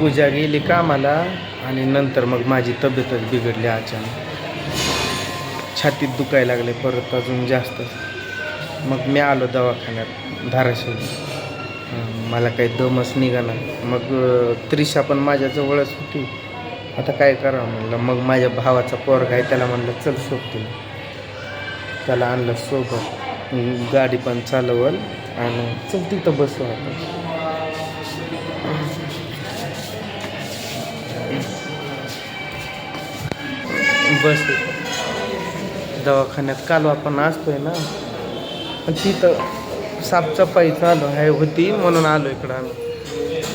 पूजा गेली कामाला आणि नंतर मग माझी तब्येतच बिघडली अचानक. छातीत दुखायला लागले परत अजून जास्त. मग मी आलो दवाखान्यात धाराशिव मला काही दमच निघाला मग त्रिशा पण माझ्याजवळच होती. आता काय करावं म्हणलं मग माझ्या भावाचा पोरगा आहे त्याला म्हणलं चल सोबतील त्याला आणलं सोबत. गाडी पण चालवल आणि चल तिथं बसू आता बस दवाखान्यात काल आपण असतोय ना. पण तिथं साफसफाई चालू आहे होती म्हणून आलो इकडं आम्ही.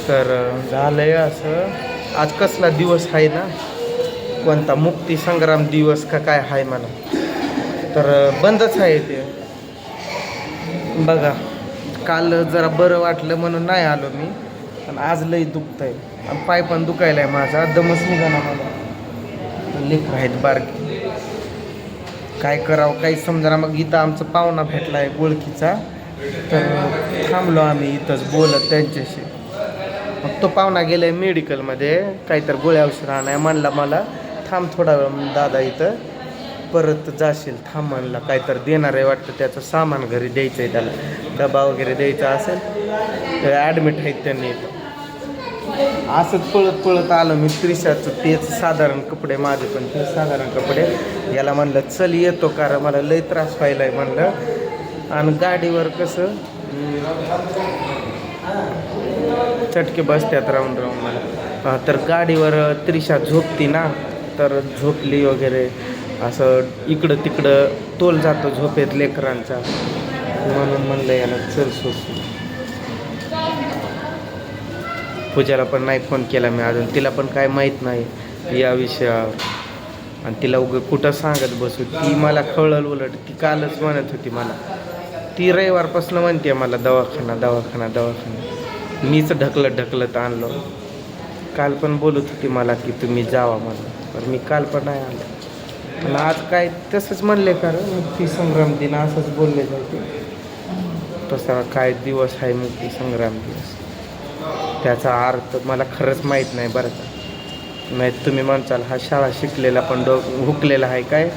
तर झालंय असं. आज कसला दिवस आहे ना? कोणता मुक्ती संग्राम दिवस का काय आहे मला? तर बंदच आहे ते. बघा काल जरा बरं वाटलं म्हणून नाही आलो मी. पण आज लई दुखतंय. आणि पाय पण दुखायला आहे माझा. दमच निघाला मला. लेकर आहेत बारकी. काय करावं काही समजा मग इथं आमचा पाहुणा भेटला आहे ओळखीचा. तर थांबलो आम्ही इथंच बोलत त्यांच्याशी. मग तो पाहुणा गेलाय मेडिकलमध्ये काहीतरी गोळ्या औषध आणाय म्हणला मला थांब थोडा वेळ दादा इथं. परत जाशील थांब म्हणला काहीतरी देणार आहे वाटतं त्याचं सामान घरी द्यायचं आहे त्याला डबा वगैरे द्यायचा असेल तर ॲडमिट आहेत त्यांनी इथं. असंच पळत पळत आलं मी त्रिशाचं तेच साधारण कपडे माझे पण ते साधारण कपडे. याला म्हणलं चल येतो कारण मला लय त्रास व्हायलाय म्हणलं. आणि गाडीवर कसं चटके बसत्यात राहून राहून मला. तर गाडीवर त्रिशा झोपती ना तर झोपली वगैरे. असं इकडं तिकडं तोल जातो झोपेत लेकरांचा. म्हणून म्हणलं याला चल सोसू पूजाला पण नाही फोन केला मी अजून. तिला पण काय माहीत नाही या विषयावर. आणि तिला उग कुठं सांगत बसू? ती मला कळल उलट. ती कालच म्हणत होती मला. ती रविवारपासून म्हणते मला दवाखाना दवाखाना दवाखाना. मीच ढकलत ढकलत आणलो. काल पण बोलत होती मला की तुम्ही जावा मला पण मी काल पण नाही आलो. पण आज काय तसंच म्हणले कारण मुक्ती संग्राम दिन असंच बोलले जाते. तसा काय दिवस आहे मुक्ती संग्राम दिवस? त्याचा अर्थ मला खरंच माहीत नाही बरं का. नाही तुम्ही म्हणचाल हा शाळा शिकलेला पण डो हुकलेला आहे काय?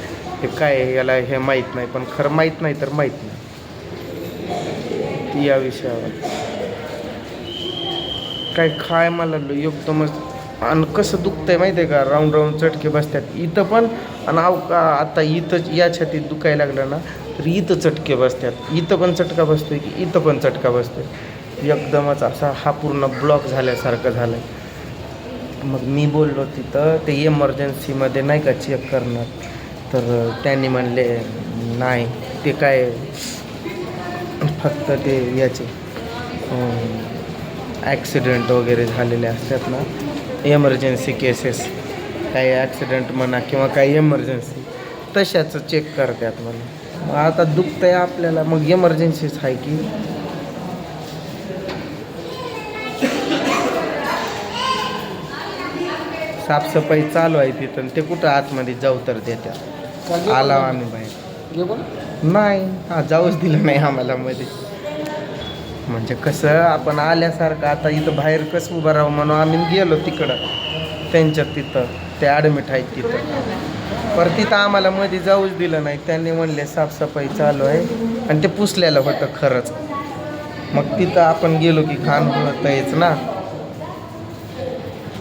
हे काय याला हे माहीत नाही पण खरं माहीत नाही तर माहीत नाही. या विषयावर. काय खाय मला ल- एकदमच आणि कसं दुखतंय माहिती आहे का? राऊंड राऊंड चटके बसतात. इथं पण आणि अव का आता इथं या छातीत दुखायला लागलं ना तर इथं चटके बसतात. इथं पण चटका बसतोय की इथं पण चटका बसतोय? एकदमच असा हा पूर्ण ब्लॉक झाल्यासारखं झालं मग मी बोललो तिथं ते इमर्जन्सीमध्ये नाही का चेक करणार. तर त्यांनी म्हणले नाही ते काय फक्त ते याचे ॲक्सिडेंट वगैरे झालेले असतात ना एमर्जन्सी केसेस काही ॲक्सिडेंट म्हणा किंवा काही एमर्जन्सी तशाचं चेक करतात मला मग आता आहे आपल्याला मग एमर्जन्सीच आहे की साफसफाई चालू आहे तिथं ते कुठं आतमध्ये जाऊ तर देतात आला आम्ही बाहेर. नाही हा जाऊच दिलं नाही आम्हाला मध्ये. म्हणजे कसं आपण आल्यासारखं आता इथं बाहेर कसं उभं राहू म्हणून आम्ही गेलो तिकडं. त्यांच्या तिथं ते ॲडमिट आहेत तिथं. पर तिथं आम्हाला मध्ये जाऊच दिलं नाही. त्यांनी म्हणले साफसफाई चालू आहे. आणि ते पुसलेलं होतं खरंच. मग तिथं आपण गेलो की खान होतंयच ना.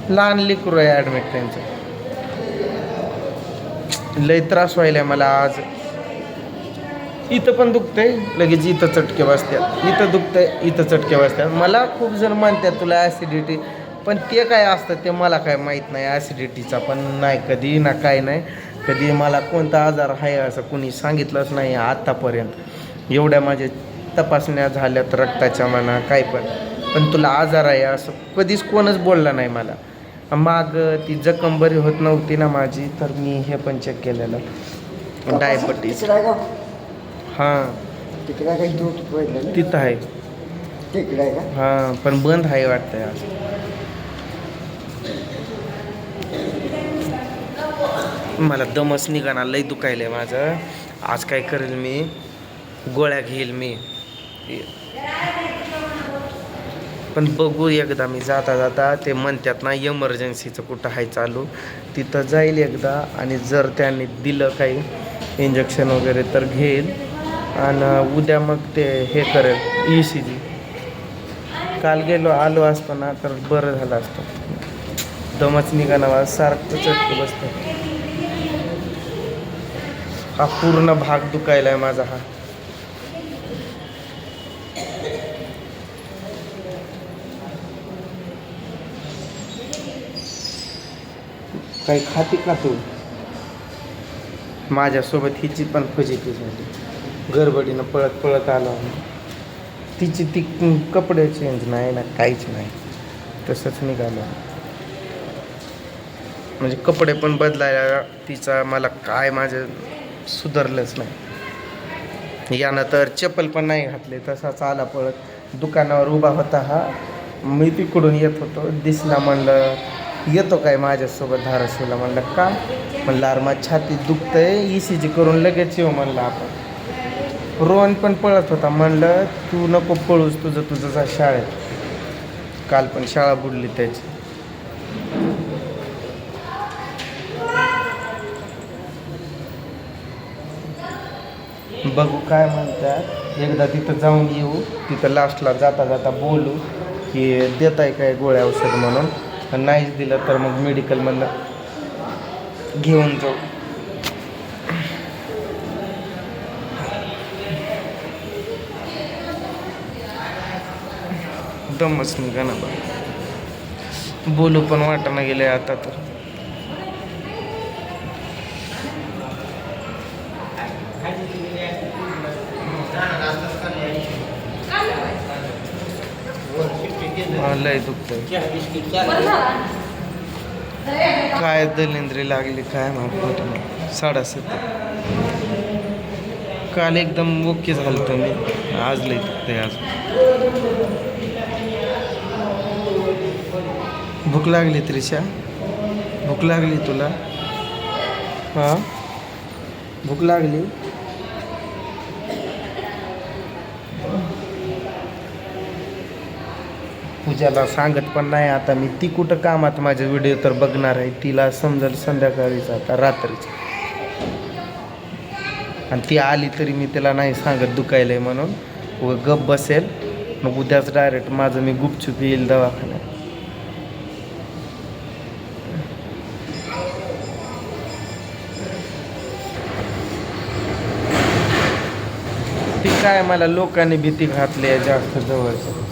लहान लेकरू आहे ॲडमिट त्यांचं. लय त्रास व्हायला मला आज. इथं पण दुखतंय लगेच इथं चटके बसतात इथं दुखतंय इथं चटके बसतात मला खूप जण मानतात तुला ॲसिडिटी पण ते काय असतं ते मला काय माहीत नाही. ॲसिडिटीचा पण नाही कधी ना काय नाही. कधी मला कोणता आजार आहे असं कुणी सांगितलंच नाही आत्तापर्यंत एवढ्या माझ्या तपासण्या झाल्यात रक्ताच्या म्हणा काय पण. पण तुला आजार आहे असं कधीच कोणच बोललं नाही मला. माग ती जखम बरी होत नव्हती ना माझी तर मी हे पण चेक केलेलं. का? हां. तिथं आहे. हां पण बंद आहे वाटतंय आज. मला दमच निघाना लय दुखायलंय माझं. आज काय करेल मी? गोळ्या घेईल मी. पण बघू एकदा मी जाता जाता ते म्हणतात ना इमर्जन्सीचं कुठं आहे चालू? तिथं जाईल एकदा आणि जर त्यांनी दिलं काही इंजेक्शन वगैरे तर घेईल. आणि उद्या मग ते हे करेल ई सी जी काल गेलो आलो असतो ना तर बरं झालं असतं. दमच निघाला सारखं चटके बसतं. हा पूर्ण भाग दुखायला आहे माझा हा. काही खाती का तू? माझ्यासोबत हिची पण फजिती झाली. गडबडीनं पळत पळत आलो तिची ती कपडे चेंज नाही ना काहीच नाही. तसंच निघालो. म्हणजे कपडे पण बदलायला तिचा मला काय माझं सुधारलंच नाही. यानं तर चप्पल पण नाही घातले तसाच आला पळत. दुकानावर उभा होता हा. मी तिकडून येत होतो. दिसला म्हणलं येतो काय माझ्यासोबत धाराशिवला म्हणलं का? म्हणलं अरे माझी छाती दुखतंय ई सी जी करून लगेच येऊ म्हणलं आपण. रोहन पण पळत होता म्हणलं तू नको पळूस तुझं तुझं जा शाळेत. काल पण शाळा बुडली त्याची. बघू काय म्हणतात एकदा तिथं जाऊन येऊ तिथं लास्टला जाता जाता बोलू की देत आहे काय गोळ्या औषध म्हणून? नाहीच दिलं तर मग मेडिकलमधनं घेऊन जाऊ. दमच निघा ना बोलू पण वाटणं गेले आता तर. लय दुखतंय? काय दलिंद्री लागली काय माहीत नाही साडासात काल एकदम ओके झालं तुम्ही आज लय दुखतंय आज. भूक लागली त्रिशा भूक लागली तुला. हां? भूक लागली? पूजाला सांगत पण नाही. आता मी ती कुठं कामात माझे व्हिडिओ तर बघणार आहे. तिला समजेल संध्याकाळीच आता रात्रीच. आणि ती आली तरी मी तिला नाही सांगत दुखायलंय म्हणून. व गप बसेल. मग उद्याच डायरेक्ट माझं मी गुपचूप येईल दवाखान्यात. ती काय मला लोकांनी भीती घातली आहे जास्त जवळचं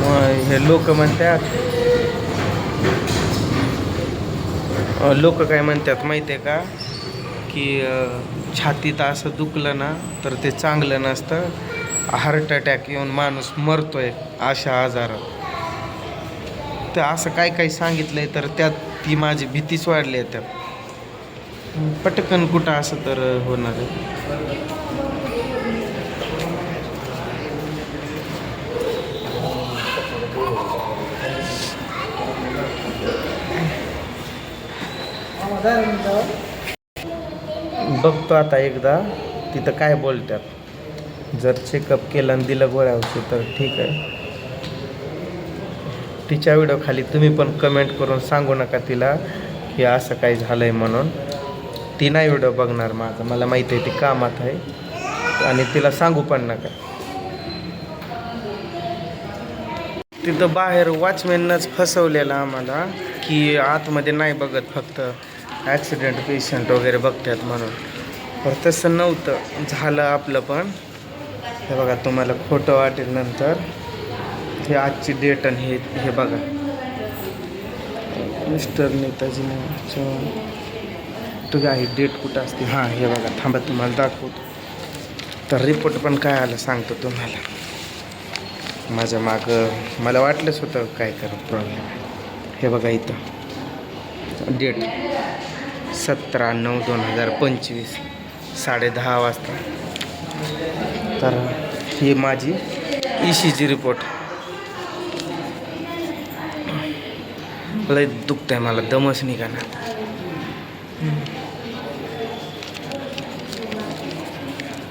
मग हे लोक म्हणतात. लोक काय म्हणतात माहिती आहे का की छातीत असं दुखलं ना तर ते चांगलं नसतं. हार्ट अटॅक येऊन माणूस मरतोय अशा आजारात. तर असं काय काय सांगितलंय तर त्यात ती माझी भीतीच वाढली आहे त्यात. पटकन कुठं असं तर होणार आहे. बघतो आता एकदा. तिथं काय बोलतात. जर चेकअप केलं आणि दिलं गोळ्या औषध तर ठीक आहे. तिच्या व्हिडिओ खाली तुम्ही पण कमेंट करून सांगू नका तिला की असं काही झालं आहे म्हणून. ती नाही व्हिडिओ बघणार माझा. मला माहिती आहे ती कामात आहे. आणि तिला सांगू पण नका. तिथं बाहेर वॉचमॅननंच फसवलेलं आम्हाला की आतमध्ये नाही बघत फक्त. ॲक्सिडेंट पेशंट वगैरे बघतात म्हणून. पण तसं नव्हतं. झालं आपलं पण. हे बघा तुम्हाला खोटं वाटेल नंतर. हे आजची डेट आणि हे हे बघा. मिस्टर नेताजी चव्हाण. तुझी आहे डेट कुठं असते? हां हे बघा थांबा तुम्हाला दाखवतो. तर रिपोर्ट पण काय आलं सांगतो तुम्हाला. माझ्या मागं मला वाटलंच होतं काय कर प्रॉब्लेम हे बघा इथं. डेट सतरा नऊ दोन हजार पंचवीस साडेदहा वाजता. तर ही माझी ई सी जी रिपोर्ट लय दुखतंय मला दमच निघाला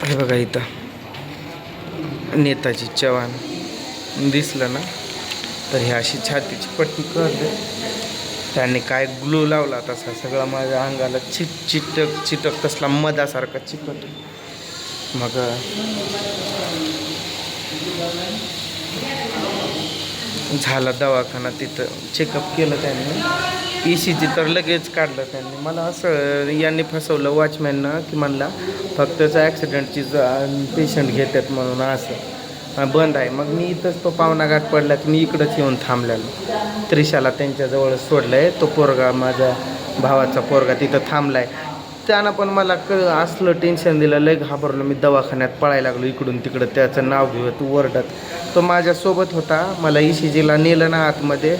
हे बघा इथं. नेताजी चव्हाण. दिसलं ना? तर हे अशी छातीची पट्टी करते. त्याने काय ग्लू लावला तसा सगळा माझ्या अंगाला चिट चिटक चिटक तसला मधासारखा चिकट. मग झाला दवाखाना तिथं. चेकअप केलं त्यांनी. ई सी जी तर लगेच काढलं त्यांनी. मला असं यांनी फसवलं वॉचमॅननं की म्हणला फक्तच ॲक्सिडेंटची पेशंट घेतात म्हणून असं. बंद आहे. मग मी इथंच तो पावनाघाट पडला की मी इकडंच येऊन थांबलेलो. त्रिशाला त्यांच्याजवळ सोडलं आहे तो पोरगा माझ्या भावाचा पोरगा तिथं थांबला आहे त्यानं पण मला क असलं टेन्शन दिलं लय घाबरलो. मी दवाखान्यात पळायला लागलो इकडून तिकडं. त्याचं नाव घेऊत वरडत तो माझ्यासोबत होता. मला ई सी जीला नेलं ना आतमध्ये.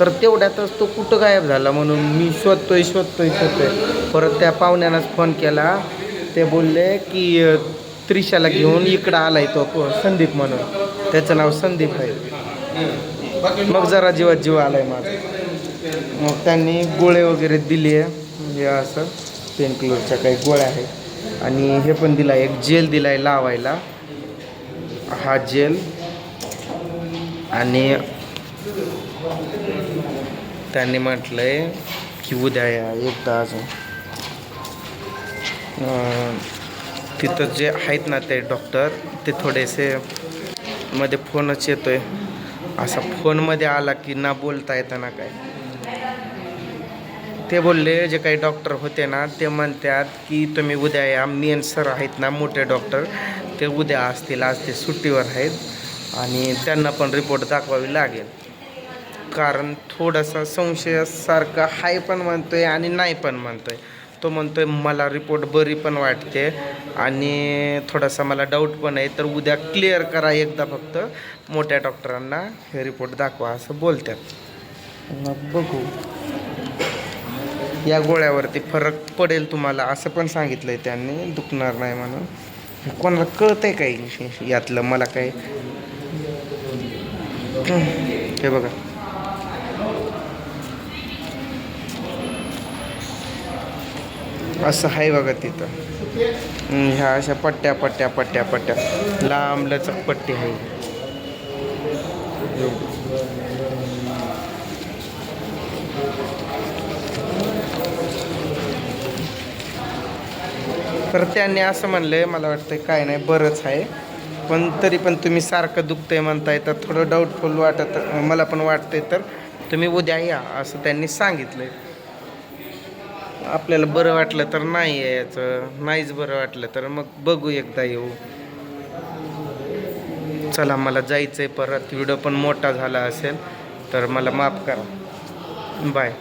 तर तेवढ्यातच तो कुठं गायब झाला म्हणून मी शोधतोय शोधतोय शोधतोय. परत त्या पाहुण्यानंच फोन केला. ते बोलले की त्रिशाला घेऊन इकडं आलाय तो संदीप म्हणून. त्याचं नाव संदीप आहे. मग जरा जीवात जीव आलाय माझा. मग त्यांनी गोळे वगैरे दिले हे म्हणजे असं पेनकिलरच्या काही गोळ्या आहेत. आणि हे पण दिला एक जेल दिलाय लावायला. हा जेल आणि त्यांनी म्हटलंय की उद्या या एकदा अजून. तिथं जे आहेत ना ते डॉक्टर ते थोडेसे मध्ये फोनच येतोय. असा फोनमध्ये आला की ना बोलता येतं ना काय. ते बोलले जे काही डॉक्टर होते ना ते म्हणतात की तुम्ही उद्या या. मेन सर आहेत ना मोठे डॉक्टर ते उद्या असतील आज ते सुट्टीवर आहेत. आणि त्यांना पण रिपोर्ट दाखवावी लागेल. कारण थोडासा संशयासारखा हाय पण म्हणतोय आणि नाही पण म्हणतोय. तो म्हणतोय मला रिपोर्ट बरी पण वाटते आणि थोडासा मला डाऊट पण आहे तर उद्या क्लिअर करा एकदा फक्त मोठ्या डॉक्टरांना हे रिपोर्ट दाखवा असं बोलतात मग बघू. या गोळ्यावरती फरक पडेल तुम्हाला असं पण सांगितलंय त्यांनी दुखणार नाही म्हणून. कोणाला कळतंय काही यातलं? मला काय हे बघा. असं आहे बघा तिथं. ह्या अशा पट्ट्या पट्ट्या पट्ट्या पट्ट्या. लांब लचक पट्टी आहे. तर त्यांनी असं म्हणलंय मला वाटतं काय नाही बरंच आहे. पण तरी पण तुम्ही सारखं दुखतंय म्हणताय तर थोडं डाऊटफुल वाटत मला पण वाटतंय तर तुम्ही उद्या या असं त्यांनी सांगितलंय. आपल्याला बरं वाटलं तर नाही यायचं नाहीच बरं वाटलं तर मग बघू एकदा येऊ. चला मला जायचं आहे परत. व्हिडिओ पण मोठा झाला असेल तर मला माफ करा. बाय.